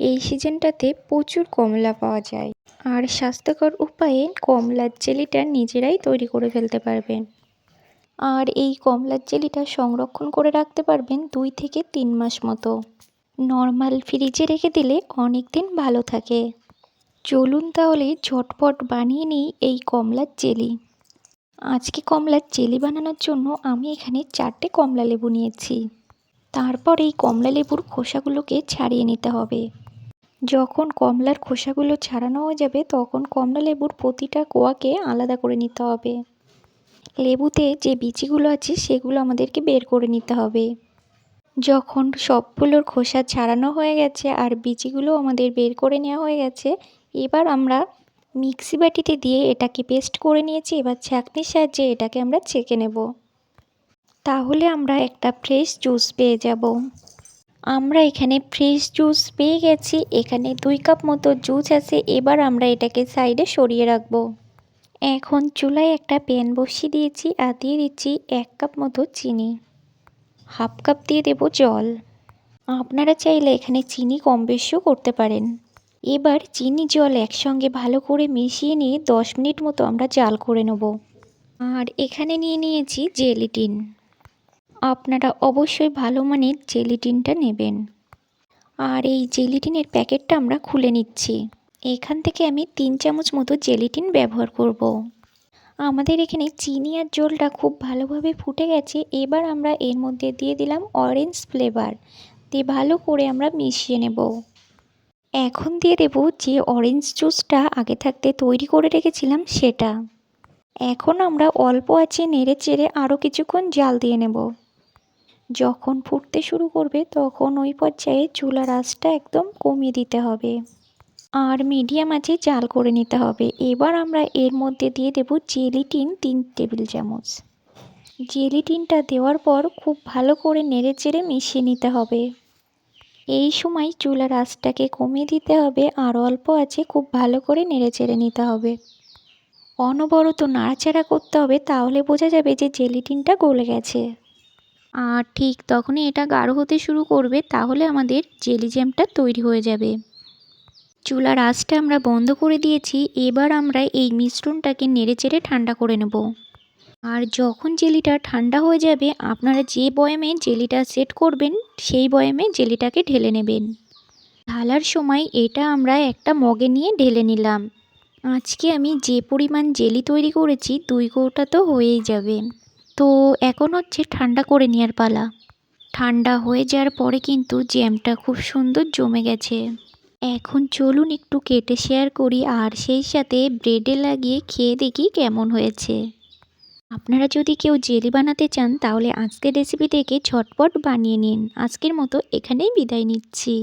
এই সিজনটাতে প্রচুর কমলা পাওয়া যায়। আর স্বাস্থ্যকর উপায়ে কমলার জেলিটা নিজেরাই তৈরি করে ফেলতে পারবেন। আর এই কমলার জেলিটা সংরক্ষণ করে রাখতে পারবেন দুই থেকে তিন মাস মতো। নর্মাল ফ্রিজে রেখে দিলে অনেক দিন ভালো থাকে। চলুন তাহলে ঝটপট বানিয়ে নিই এই কমলার জেলি। আজকে কমলার জেলি বানানোর জন্য আমি এখানে চারটে কমলা লেবু নিয়েছি। তারপর এই কমলা লেবুর খোসাগুলোকে ছাড়িয়ে নিতে হবে। যখন কমলার খোসাগুলো ছাড়ানো হয়ে যাবে, তখন কমলা লেবুর প্রতিটা কোয়াকে আলাদা করে নিতে হবে। লেবুতে যে বিচিগুলো আছে, সেগুলো আমাদেরকে বের করে নিতে হবে। যখন সবগুলোর খোসা ছাড়ানো হয়ে গেছে আর বিচিগুলো আমাদের বের করে নেওয়া হয়ে গেছে, এবার আমরা মিক্সি বাটিতে দিয়ে এটাকে পেস্ট করে নিয়েছি। এবার ছাঁকনির সাহায্যে এটাকে আমরা ছেঁকে নেব। তাহলে আমরা একটা ফ্রেশ জুস পেয়ে যাব। আমরা এখানে ফ্রেশ জুস পেয়ে গেছি, এখানে দুই কাপ মতো জুস আছে, এবার আমরা এটাকে সাইডে সরিয়ে রাখব। এখন চুলায় একটা প্যান বসিয়ে দিয়েছি আর দিয়ে দিচ্ছি এক কাপ মতো চিনি। হাফ কাপ দিয়ে দেব জল। আপনারা চাইলে এখানে চিনি কম বেশিও করতে পারেন। এবার চিনি জল একসঙ্গে ভালো করে মিশিয়ে নিয়ে দশ মিনিট মতো আমরা জাল করে নেব। আর এখানে নিয়ে নিয়েছি জেলিটিন আপনারা অবশ্যই ভালো মানের জেলিটিনটা নেবেন। আর এই জেলিটিনের প্যাকেটটা আমরা খুলে নিচ্ছি। এখান থেকে আমি তিন চামচ মতো জেলিটিন ব্যবহার করব। আমাদের এখানে চিনি আর জলটা খুব ভালোভাবে ফুটে গেছে। এবার আমরা এর মধ্যে দিয়ে দিলাম অরেঞ্জ ফ্লেভার দিয়ে ভালো করে আমরা মিশিয়ে নেব। এখন দিয়ে দেব যে অরেঞ্জ জুসটা আগে থাকতে তৈরি করে রেখেছিলাম সেটা। এখন আমরা অল্প আছে নেড়ে চেড়ে আরও কিছুক্ষণ জাল দিয়ে নেব। যখন ফুটতে শুরু করবে, তখন ওই পর্যায়ে চুলার আঁচটা একদম কমিয়ে দিতে হবে। আর মিডিয়াম আছে জাল করে নিতে হবে। এবার আমরা এর মধ্যে দিয়ে দেব জেলিটিন তিন টেবিল চামচ। জেলিটিনটা দেওয়ার পর খুব ভালো করে নেড়ে চেড়ে মিশিয়ে নিতে হবে। এই সময় চুলার আঁচটাকে কমিয়ে দিতে হবে আর অল্প আছে খুব ভালো করে নেড়ে চেড়ে নিতে হবে। অনবরত নাড়াচাড়া করতে হবে, তাহলে বোঝা যাবে যে জেলিটিনটা গলে গেছে। ঠিক তখনই এটা গাঢ় হতে শুরু করবে, তাহলে আমাদের জেলি জ্যামটা তৈরি হয়ে যাবে। চুলার আঁচটা আমরা বন্ধ করে দিয়েছি, এবার আমরা এই মিশ্রণটাকে নেড়ে চেড়ে ঠান্ডা করে নেব। আর যখন জেলিটা ঠান্ডা হয়ে যাবে, আপনারা যে বয়ামে জেলিটা সেট করবেন, সেই বয়ামে জেলিটাকে ঢেলে নেবেন। ঢালার সময় এটা আমরা একটা মগে নিয়ে ঢেলে নিলাম। আজকে আমি যে পরিমাণ জেলি তৈরি করেছি, দুই কৌটা তো হয়েই যাবে। তো এখন হচ্ছে ঠান্ডা করে নেওয়ার পালা। ঠান্ডা হয়ে যাওয়ার পরে কিন্তু জ্যামটা খুব সুন্দর জমে গেছে। এখন চলুন একটু কেটে শেয়ার করি আর সেই সাথে ব্রেডে লাগিয়ে খেয়ে দেখি কেমন হয়েছে। আপনারা যদি কেউ জেলি বানাতে চান তাহলে আজকের রেসিপি থেকে ঝটপট বানিয়ে নিন। আজকের মতো এখানেই বিদায় নিচ্ছি।